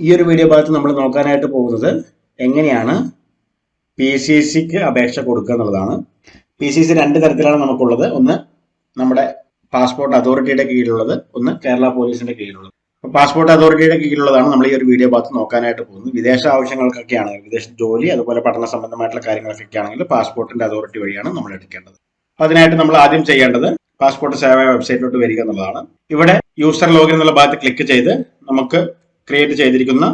ഈ ഒരു വീഡിയോ ഭാഗത്ത് നമ്മൾ നോക്കാനായിട്ട് പോകുന്നത് എങ്ങനെയാണ് പി സി സിക്ക് അപേക്ഷ കൊടുക്കുക എന്നുള്ളതാണ്. പി സി സി രണ്ട് തരത്തിലാണ് നമുക്കുള്ളത്. ഒന്ന് നമ്മുടെ പാസ്പോർട്ട് അതോറിറ്റിയുടെ കീഴിലുള്ളത് ഒന്ന് കേരള പോലീസിന്റെ കീഴിലുള്ളത്. പാസ്പോർട്ട് അതോറിറ്റിയുടെ കീഴിലുള്ളതാണ് നമ്മൾ ഈ ഒരു വീഡിയോ ഭാഗത്ത് നോക്കാനായിട്ട് പോകുന്നത്. വിദേശ ആവശ്യങ്ങൾക്കൊക്കെയാണ് വിദേശ ജോലി അതുപോലെ പഠന സംബന്ധമായിട്ടുള്ള കാര്യങ്ങൾക്കൊക്കെ ആണെങ്കിൽ പാസ്പോർട്ടിന്റെ അതോറിറ്റി വഴിയാണ് നമ്മൾ എടുക്കേണ്ടത്. അതിനായിട്ട് നമ്മൾ ആദ്യം ചെയ്യേണ്ടത് പാസ്പോർട്ട് സേവ വെബ്സൈറ്റിലോട്ട് വരിക എന്നുള്ളതാണ്. ഇവിടെ യൂസർ ലോഗിൻ എന്നുള്ള ഭാഗത്ത് ക്ലിക്ക് ചെയ്ത് നമുക്ക് ക്രിയേറ്റ് ചെയ്തിരിക്കുന്ന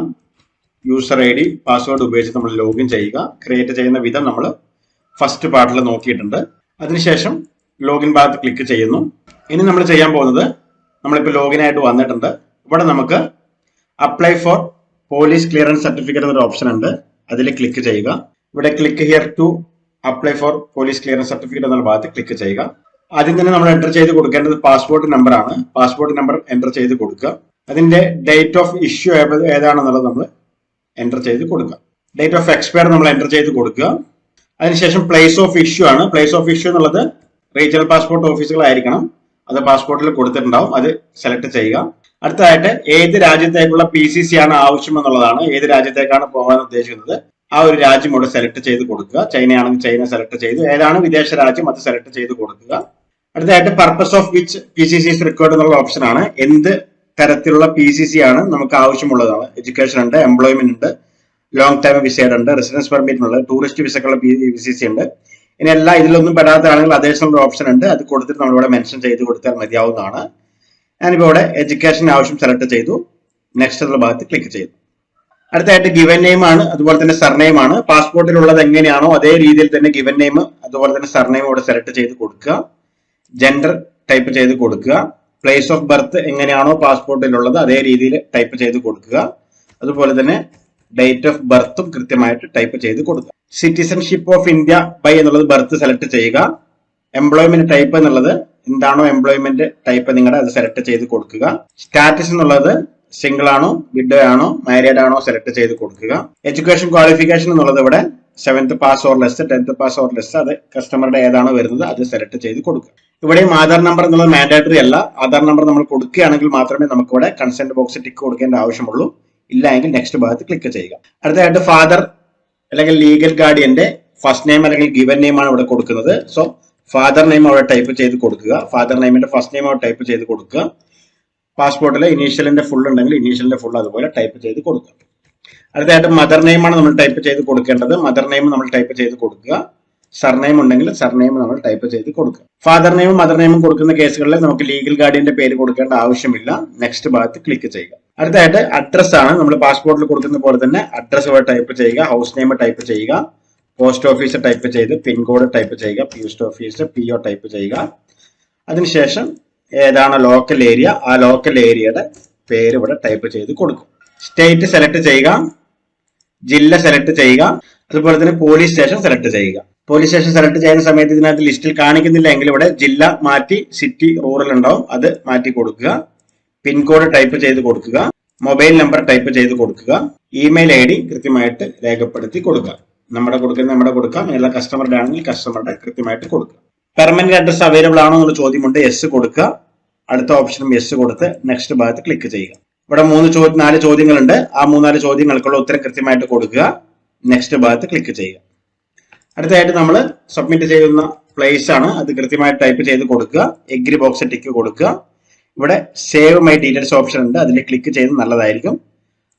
യൂസർ ഐ ഡി പാസ്വേഡ് ഉപയോഗിച്ച് നമ്മൾ ലോഗിൻ ചെയ്യുക. ക്രിയേറ്റ് ചെയ്യുന്ന വിധം നമ്മൾ ഫസ്റ്റ് പാർട്ടിൽ നോക്കിയിട്ടുണ്ട്. അതിനുശേഷം ലോഗിൻ ഭാഗത്ത് ക്ലിക്ക് ചെയ്യുന്നു. ഇനി നമ്മൾ ചെയ്യാൻ പോകുന്നത് നമ്മളിപ്പോൾ ലോഗിൻ ആയിട്ട് വന്നിട്ടുണ്ട്. ഇവിടെ നമുക്ക് apply for police clearance certificate എന്നൊരു ഓപ്ഷൻ ഉണ്ട്. അതിൽ ക്ലിക്ക് ചെയ്യുക. ഇവിടെ click here to apply for police clearance certificate എന്നുള്ള ഭാഗത്ത് ക്ലിക്ക് ചെയ്യുക. ആദ്യം തന്നെ നമ്മൾ എന്റർ ചെയ്ത് കൊടുക്കേണ്ടത് പാസ്പോർട്ട് നമ്പറാണ് പാസ്പോർട്ട് നമ്പർ എന്റർ ചെയ്ത് കൊടുക്കുക. അതിന്റെ ഡേറ്റ് ഓഫ് ഇഷ്യൂ ഏതാണെന്നുള്ളത് നമ്മൾ എന്റർ ചെയ്ത് കൊടുക്കുക. ഡേറ്റ് ഓഫ് എക്സ്പയർ നമ്മൾ എന്റർ ചെയ്ത് കൊടുക്കുക. അതിനുശേഷം പ്ലേസ് ഓഫ് ഇഷ്യൂ ആണ്. പ്ലേസ് ഓഫ് ഇഷ്യൂ എന്നുള്ളത് റീജിയണൽ പാസ്പോർട്ട് ഓഫീസുകളായിരിക്കണം അത് പാസ്പോർട്ടിൽ കൊടുത്തിട്ടുണ്ടാവും. അത് സെലക്ട് ചെയ്യുക. അടുത്തതായിട്ട് ഏത് രാജ്യത്തേക്കുള്ള പി സി സി ആണ് ആവശ്യം എന്നുള്ളതാണ്. ഏത് രാജ്യത്തേക്കാണ് പോകാൻ ഉദ്ദേശിക്കുന്നത്? ആ ഒരു രാജ്യം ഇവിടെ സെലക്ട് ചെയ്ത് കൊടുക്കുക. ചൈനയാണെങ്കിൽ ചൈന സെലക്ട് ചെയ്ത് ഏതാണ് വിദേശ രാജ്യം അത് സെലക്ട് ചെയ്ത് കൊടുക്കുക. അടുത്തതായിട്ട് purpose of which P C C required എന്നുള്ള ഓപ്ഷൻ ആണ്. എന്ത് തരത്തിലുള്ള പി സി സി ആണ് നമുക്ക് ആവശ്യമുള്ളതാണ് എഡ്യൂക്കേഷൻ ഉണ്ട് എംപ്ലോയ്മെന്റ് ഉണ്ട് ലോങ് ടൈം വിസയുടെ ഉണ്ട് റെസിഡൻസ് പെർമിറ്റ് ഉണ്ട് ടൂറിസ്റ്റ് വിസക്കുള്ള പി സി സി ഉണ്ട്. ഇനി എല്ലാം ഇതിലൊന്നും പെടാത്തതാണെങ്കിൽ അഡീഷണൽ ഒരു ഓപ്ഷൻ ഉണ്ട്. അത് കൊടുത്തിട്ട് നമ്മളിവിടെ മെൻഷൻ ചെയ്ത് കൊടുത്താൽ മതിയാവുന്നതാണ്. ഞാനിപ്പോൾ ഇവിടെ എഡ്യൂക്കേഷൻ ആവശ്യം സെലക്ട് ചെയ്തു. നെക്സ്റ്റ് എന്നുള്ള ഭാഗത്ത് ക്ലിക്ക് ചെയ്തു. അടുത്തായിട്ട് ഗിവൻ നെയിം ആണ് അതുപോലെ തന്നെ സർനെയിം ആണ്. പാസ്പോർട്ടിലുള്ളത് എങ്ങനെയാണോ അതേ രീതിയിൽ തന്നെ ഗിവൻ നെയിം അതുപോലെ തന്നെ സർനെയിം ഇവിടെ സെലക്ട് ചെയ്ത് കൊടുക്കുക. ജെൻഡർ ടൈപ്പ് ചെയ്ത് കൊടുക്കുക. പ്ലേസ് ഓഫ് ബർത്ത് എങ്ങനെയാണോ പാസ്പോർട്ടിലുള്ളത് അതേ രീതിയിൽ ടൈപ്പ് ചെയ്ത് കൊടുക്കുക. അതുപോലെ തന്നെ ഡേറ്റ് ഓഫ് ബർത്തും കൃത്യമായിട്ട് ടൈപ്പ് ചെയ്ത് കൊടുക്കുക. സിറ്റിസൺഷിപ്പ് ഓഫ് ഇന്ത്യ ബൈ എന്നുള്ളത് ബർത്ത് സെലക്ട് ചെയ്യുക. എംപ്ലോയ്മെന്റ് ടൈപ്പ് എന്നുള്ളത് എന്താണോ എംപ്ലോയ്മെന്റ് ടൈപ്പ് നിങ്ങളുടെ അത് സെലക്ട് ചെയ്ത് കൊടുക്കുക. സ്റ്റാറ്റസ് എന്നുള്ളത് സിംഗിൾ ആണോ വിഡോ ആണോ മാരീഡ് ആണോ സെലക്ട് ചെയ്ത് കൊടുക്കുക. എഡ്യൂക്കേഷൻ ക്വാളിഫിക്കേഷൻ എന്നുള്ളത് ഇവിടെ seventh pass or less tenth pass or less അത് കസ്റ്റമറുടെ ഏതാണോ വരുന്നത് അത് സെലക്ട് ചെയ്ത് കൊടുക്കുക. ഇവിടെയും ആധാർ നമ്പർ എന്നുള്ളത് മാൻഡേറ്ററി അല്ല. ആധാർ നമ്പർ നമ്മൾ കൊടുക്കുകയാണെങ്കിൽ മാത്രമേ നമുക്ക് ഇവിടെ കൺസെന്റ് ബോക്സ് ടിക്ക് കൊടുക്കേണ്ട ആവശ്യമുള്ളൂ. ഇല്ല എങ്കിൽ നെക്സ്റ്റ് ഭാഗത്ത് ക്ലിക്ക് ചെയ്യുക. അടുത്തതായിട്ട് ഫാദർ അല്ലെങ്കിൽ ലീഗൽ ഗാർഡിയന്റെ ഫസ്റ്റ് നെയിം അല്ലെങ്കിൽ ഗിവൻ നെയിം ആണ് ഇവിടെ കൊടുക്കുന്നത്. സോ ഫാദർ നെയിം അവിടെ ടൈപ്പ് ചെയ്ത് കൊടുക്കുക. ഫാദർ നെയിമിന്റെ ഫസ്റ്റ് നെയിം അവിടെ ടൈപ്പ് ചെയ്ത് കൊടുക്കുക. പാസ്പോർട്ടിലെ ഇനീഷ്യലിന്റെ ഫുൾ ഉണ്ടെങ്കിൽ ഇനീഷ്യലിന്റെ ഫുൾ അതുപോലെ ടൈപ്പ് ചെയ്ത് കൊടുക്കുക. അടുത്തതായിട്ട് മദർ നെയിം ആണ് നമ്മൾ ടൈപ്പ് ചെയ്ത് കൊടുക്കേണ്ടത്. മദർ നെയിം നമ്മൾ ടൈപ്പ് ചെയ്ത് കൊടുക്കുക. സർനെയിം ഉണ്ടെങ്കിൽ സർനെയിം നമ്മൾ ടൈപ്പ് ചെയ്ത് കൊടുക്കുക. ഫാദർ നെയിമും മദർ നെയിമും കൊടുക്കുന്ന കേസുകളിൽ നമുക്ക് ലീഗൽ ഗാർഡിയന്റെ പേര് കൊടുക്കേണ്ട ആവശ്യമില്ല. നെക്സ്റ്റ് ഭാഗത്ത് ക്ലിക്ക് ചെയ്യുക. അടുത്തതായിട്ട് അഡ്രസ് ആണ്. നമ്മൾ പാസ്പോർട്ടിൽ കൊടുക്കുന്ന പോലെ തന്നെ അഡ്രസ് ഇവിടെ ടൈപ്പ് ചെയ്യുക. ഹൗസ് നെയിം ടൈപ്പ് ചെയ്യുക. പോസ്റ്റ് ഓഫീസ് ടൈപ്പ് ചെയ്ത് പിൻകോഡ് ടൈപ്പ് ചെയ്യുക. Post office P O type ചെയ്യുക. അതിനുശേഷം ഏതാണ് ലോക്കൽ ഏരിയ ആ ലോക്കൽ ഏരിയയുടെ പേര് ഇവിടെ ടൈപ്പ് ചെയ്ത് കൊടുക്കും. സ്റ്റേറ്റ് സെലക്ട് ചെയ്യുക. ജില്ല സെലക്ട് ചെയ്യുക. അതുപോലെ തന്നെ പോലീസ് സ്റ്റേഷൻ സെലക്ട് ചെയ്യുക. പോലീസ് സ്റ്റേഷൻ സെലക്ട് ചെയ്യുന്ന സമയത്ത് ഇതിനകത്ത് ലിസ്റ്റിൽ കാണിക്കുന്നില്ല എങ്കിൽ ഇവിടെ ജില്ല മാറ്റി സിറ്റി റൂറൽ ഉണ്ടാവും. അത് മാറ്റി കൊടുക്കുക. പിൻകോഡ് ടൈപ്പ് ചെയ്ത് കൊടുക്കുക. മൊബൈൽ നമ്പർ ടൈപ്പ് ചെയ്ത് കൊടുക്കുക. ഇമെയിൽ ഐ ഡി കൃത്യമായിട്ട് രേഖപ്പെടുത്തി കൊടുക്കുക. നമ്മുടെ കൊടുക്കുന്ന നമ്മുടെ കൊടുക്കാം. എല്ലാ കസ്റ്റമറുടെ ആണെങ്കിൽ കസ്റ്റമറുടെ കൃത്യമായിട്ട് കൊടുക്കുക. പെർമനന്റ് അഡ്രസ് അവൈലബിൾ ആണോ എന്നുള്ള ചോദ്യമുണ്ട്. എസ് കൊടുക്കുക. അടുത്ത ഓപ്ഷനും എസ് കൊടുത്ത് നെക്സ്റ്റ് ഭാഗത്ത് ക്ലിക്ക് ചെയ്യുക. ഇവിടെ മൂന്ന് ചോദ്യം നാല് ചോദ്യങ്ങളുണ്ട്. ആ മൂന്നാൽ ചോദ്യങ്ങൾക്കുള്ള ഉത്തരം കൃത്യമായിട്ട് കൊടുക്കുക. നെക്സ്റ്റ് ഭാഗത്ത് ക്ലിക്ക് ചെയ്യുക. അടുത്തതായിട്ട് നമ്മൾ സബ്മിറ്റ് ചെയ്യുന്ന പ്ലേസ് ആണ്. അത് കൃത്യമായി ടൈപ്പ് ചെയ്ത് കൊടുക്കുക. എഗ്രി ബോക്സ് ടിക്ക് കൊടുക്കുക. ഇവിടെ സേവ് മൈ ഡീറ്റെയിൽസ് ഓപ്ഷൻ ഉണ്ട്. അതിൽ ക്ലിക്ക് ചെയ്ത് നല്ലതായിരിക്കും.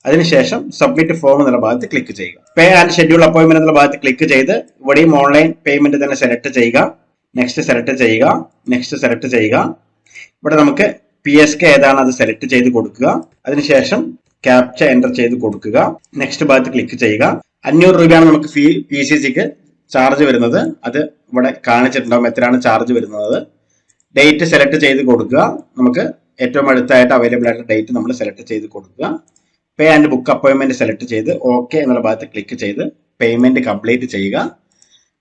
അതിനുശേഷം സബ്മിറ്റ് ഫോം എന്നുള്ള ഭാഗത്ത് ക്ലിക്ക് ചെയ്യുക. പേ ആൻഡ് ഷെഡ്യൂൾ അപ്പോയിന്റ്മെന്റ് എന്നുള്ള ഭാഗത്ത് ക്ലിക്ക് ചെയ്ത് ഇവിടെയും ഓൺലൈൻ പേയ്മെന്റ് തന്നെ സെലക്ട് ചെയ്യുക. നെക്സ്റ്റ് സെലക്ട് ചെയ്യുക. നെക്സ്റ്റ് സെലക്ട് ചെയ്യുക. ഇവിടെ നമുക്ക് പി എസ് കെ ഏതാണ് അത് സെലക്ട് ചെയ്ത് കൊടുക്കുക. അതിനുശേഷം ക്യാപ്ച എന്റർ ചെയ്ത് കൊടുക്കുക. നെക്സ്റ്റ് ഭാഗത്ത് ക്ലിക്ക് ചെയ്യുക. അഞ്ഞൂറ് രൂപയാണ് നമുക്ക് ഫീ പി സി സിക്ക് ചാർജ് വരുന്നത്. അത് ഇവിടെ കാണിച്ചിട്ടുണ്ടാവും എത്രയാണ് ചാർജ് വരുന്നത്. ഡേറ്റ് സെലക്ട് ചെയ്ത് കൊടുക്കുക. നമുക്ക് ഏറ്റവും അടുത്തായിട്ട് അവൈലബിൾ ആയിട്ടുള്ള ഡേറ്റ് നമ്മൾ സെലക്ട് ചെയ്ത് കൊടുക്കുക. പേ ആൻഡ് ബുക്ക് അപ്പോയിൻമെന്റ് സെലക്ട് ചെയ്ത് ഓക്കെ എന്നുള്ള ഭാഗത്ത് ക്ലിക്ക് ചെയ്ത് പേയ്മെന്റ് കംപ്ലീറ്റ് ചെയ്യുക.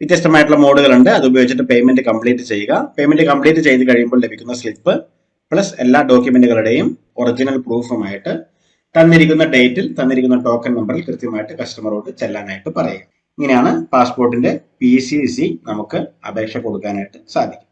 വ്യത്യസ്തമായിട്ടുള്ള മോഡുകളുണ്ട് അത് ഉപയോഗിച്ചിട്ട് പേയ്മെന്റ് കംപ്ലീറ്റ് ചെയ്യുക. പേയ്മെന്റ് കംപ്ലീറ്റ് ചെയ്ത് കഴിയുമ്പോൾ ലഭിക്കുന്ന സ്ലിപ്പ് പ്ലസ് എല്ലാ ഡോക്യുമെന്റുകളുടെയും ഒറിജിനൽ പ്രൂഫുമായിട്ട് തന്നിരിക്കുന്ന ഡേറ്റിൽ തന്നിരിക്കുന്ന ടോക്കൺ നമ്പറിൽ കൃത്യമായിട്ട് കസ്റ്റമറോട് ചെല്ലാനായിട്ട് പറയുക. ഇങ്ങനെയാണ് പാസ്പോർട്ടിന്റെ പി നമുക്ക് അപേക്ഷ കൊടുക്കാനായിട്ട് സാധിക്കും